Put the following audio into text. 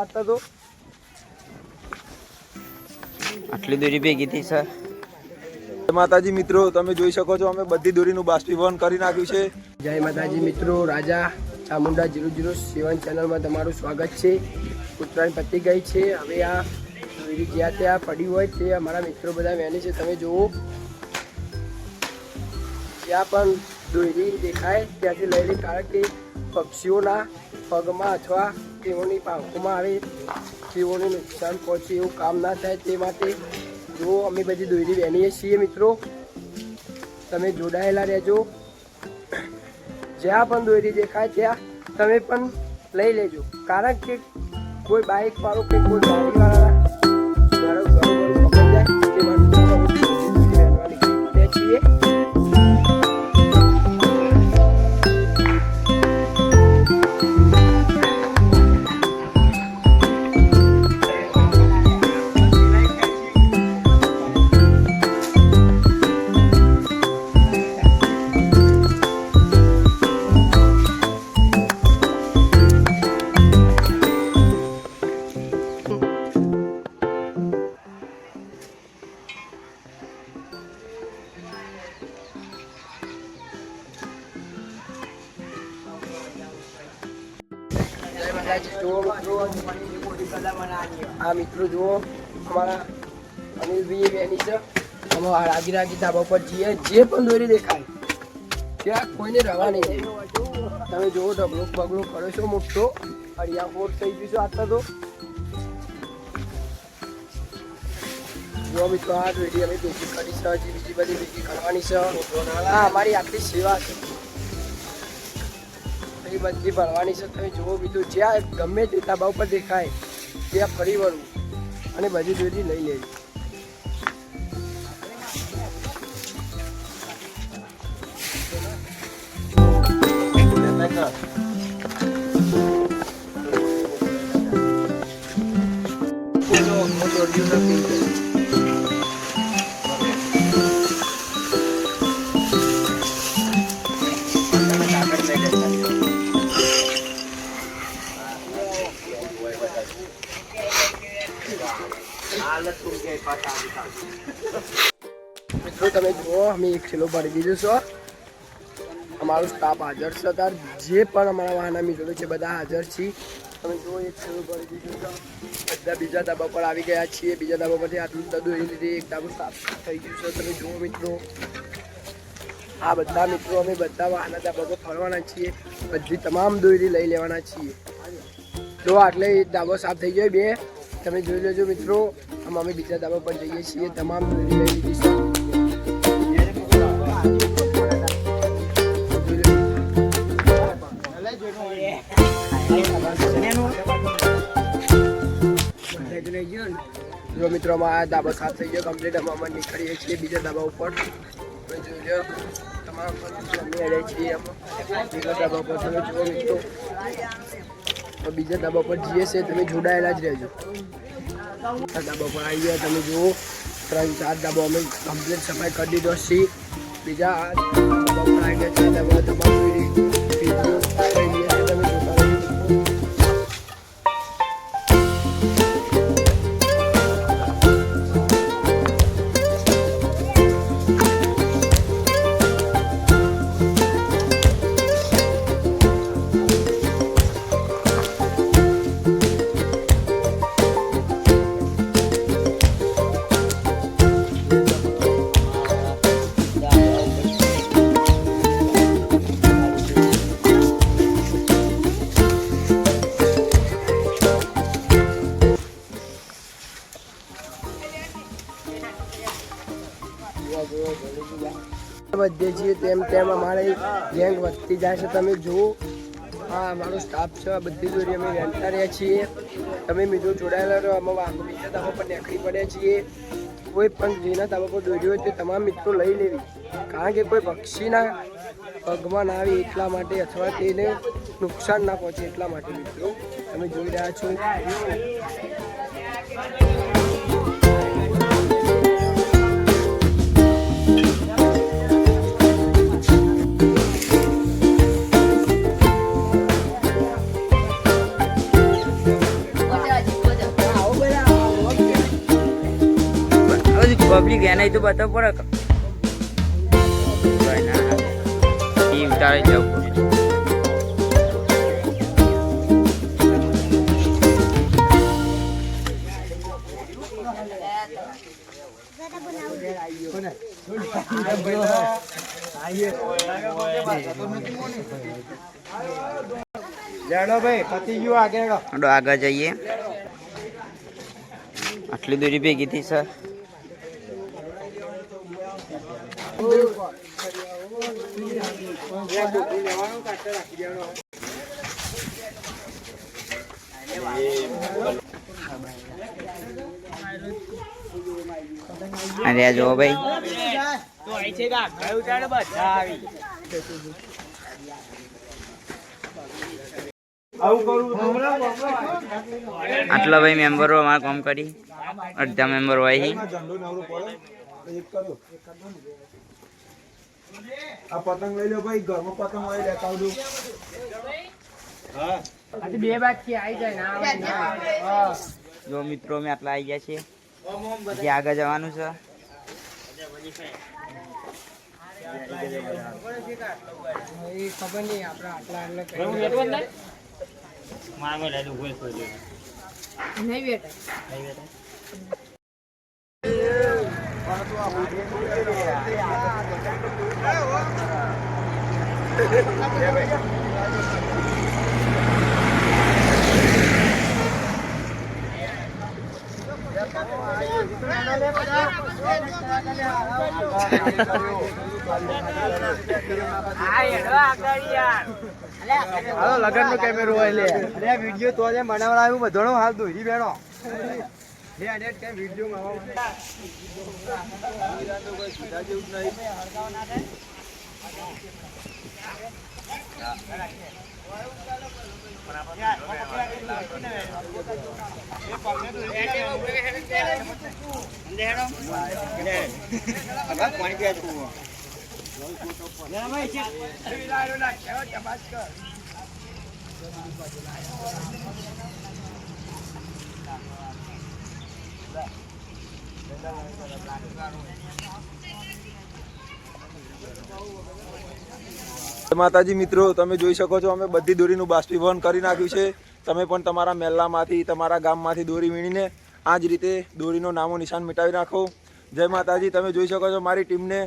આટલા તો આટલી દૂરી ભેગી થઈ સર. માતાજી મિત્રો તમે જોઈ શકો છો અમે બધી દોરીનું બાષ્પીભવન કરી નાખ્યું છે. જય માતાજી મિત્રો Raja Chamunda zero zero seven ચેનલમાં તમારું સ્વાગત છે. ઉત્તરાયણ પતી ગઈ છે હવે આ દોરી જ્યાં ત્યાં પડી હોય તે અમારા મિત્રો બધા વહેલી છે તમે જુઓ. જ્યાં પણ દોરી દેખાય ત્યાંથી લઈને કારણ કે પક્ષીઓના પગમાં અથવા તેઓની પાંખોમાં આવે, તેઓને નુકસાન પહોંચે એવું કામ ના થાય તે માટે જો અમે બધી દોરી વહેણીએ છીએ મિત્રો, તમે જોડાયેલા રહેજો. જ્યાં પણ દોરી દેખાય ત્યાં તમે પણ લઈ લેજો. કારણ કે કોઈ બાઇક વાળો કે કોઈ ગાડી મિત્રો આ મિત્રો જુઓ, અમારા અનિલભાઈ બેની છે. અમે રાગી રાગી ધાબા પર જઈએ જે પણ દોરી દેખાય, ત્યાં કોઈને રવા નહીં જાય તમે જુઓ ડબલો બગલો કરો છો મોટો. અડિયા ફોર થઈ ગયું છે આટલા તો. જો મિત્રો, આ દોરી અમે બીજી કરી છે. બીજી બધી બીજી કરવાની છે. આ અમારી આટલી સેવા છે. એ બધી ભરવાની છે. તમે જુઓ બીજું જ્યાં ગમે તે તાબા ઉપર દેખાય, ત્યાં ફરી વળવું અને બધી દોરી લઈ લેવી. મિત્રો તમે જુઓ, અમે એક છેલ્લો ભરી દીધું છો અમારો સ્ટાફ હાજર છે તાર જે પણ અમારા વાહના મિત્રો છે, બધા હાજર છે તમે જુઓ, એક છેલ્લો ભરી દીધું છે. બધા બીજા ધાબા પર આવી ગયા છીએ. બીજા ધાબા પરથી આટલું બધું એ લીધે એક ધાબો સાફ થઈ ગયું છે. તમે જુઓ, મિત્રો. આ બધા મિત્રો અમે બધા વાહના ધાબા પર ફરવાના છીએ. બધી તમામ દોરી લઈ લેવાના છીએ. જો આટલે ધાબો સાફ થઈ ગયો બે, તમે જોઈ લેજો, મિત્રો. આમ અમે બીજા ધાબા પર જઈએ છીએ, તમામ દોરી લઈ જો મિત્રો અમારા ધાબા સાફ થઈ ગયો કમ્પ્લીટ અમે નીકળીએ છીએ બીજા ધાબા ઉપર. જોઈ લો અમે છીએ. અમે બીજા ધાબા ઉપર તમે જુઓ બીજા ધાબા પર જઈએ છીએ, તમે જોડાયેલા જ રહેજો. આ પણ આવી ગયા. તમે જુઓ, ત્રણ, ચાર ડાબો અમે કમ્પ્લીટ સફાઈ કરી દીધો છીએ બીજા ડાબો પર આવી ગયા. ચાર ડાબા તમામ વધીએ છીએ તેમ તેમ અમારે ગેંગ વધતી જાય છે. તમે જુઓ હા અમારો સ્ટાફ છે. આ બધી દોરી અમે રહેતા રહ્યા છીએ. તમે મિત્રો જોડાયેલા રહો. અમે વાંધો બીજા તમે પર નીકળી પડ્યા છીએ. કોઈ પણ જેના ધાબા પર દોરી હોય તે તમામ મિત્રો લઈ લેવી. કારણ કે કોઈ પક્ષીના પગમાં ના આવે એટલા માટે અથવા તેને નુકસાન ના પહોંચે એટલા માટે મિત્રો. તમે જોઈ રહ્યા છો. પબ્લિક નહીં તો બતાવ પડે ના. ઉતારે જવું ગયું આગળ જઈએ. આટલી દૂરી ભેગી થઈ સર. અરે જો ભાઈ. આટલા ભાઈ મેમ્બરો અમારે કામ કરી. અડધા મેમ્બર હોય છે. ઝંડો નવરો પડે એક કર્યો આ પતંગ લઈ લો ભાઈ ઘરમાં પતંગ લઈ લેતા આવજો બે બાકી આવી જાય ના જો મિત્રો મેં આટલા આવી ગયા છે જે આગળ જવાનું છે. ખબર નહીં આપણે આટલા એટલે હાલો લગન નો કેમેરો હોય લે. વીડિયો તો બનાવડાવ્યું બધો હાલ દોરી બેનો. લે અડે કે વિડિયો માં જય માતાજી, મિત્રો, તમે જોઈ શકો છો, અમે બધી દોરીનું બાષ્પીભવન કરી નાખ્યું છે. તમે પણ તમારા મહેલામાંથી, તમારા ગામમાંથી દોરી વીણીને આ જ રીતે દોરીનો નામો નિશાન મિટાવી નાખો. જય માતાજી, તમે જોઈ શકો છો, મારી ટીમને.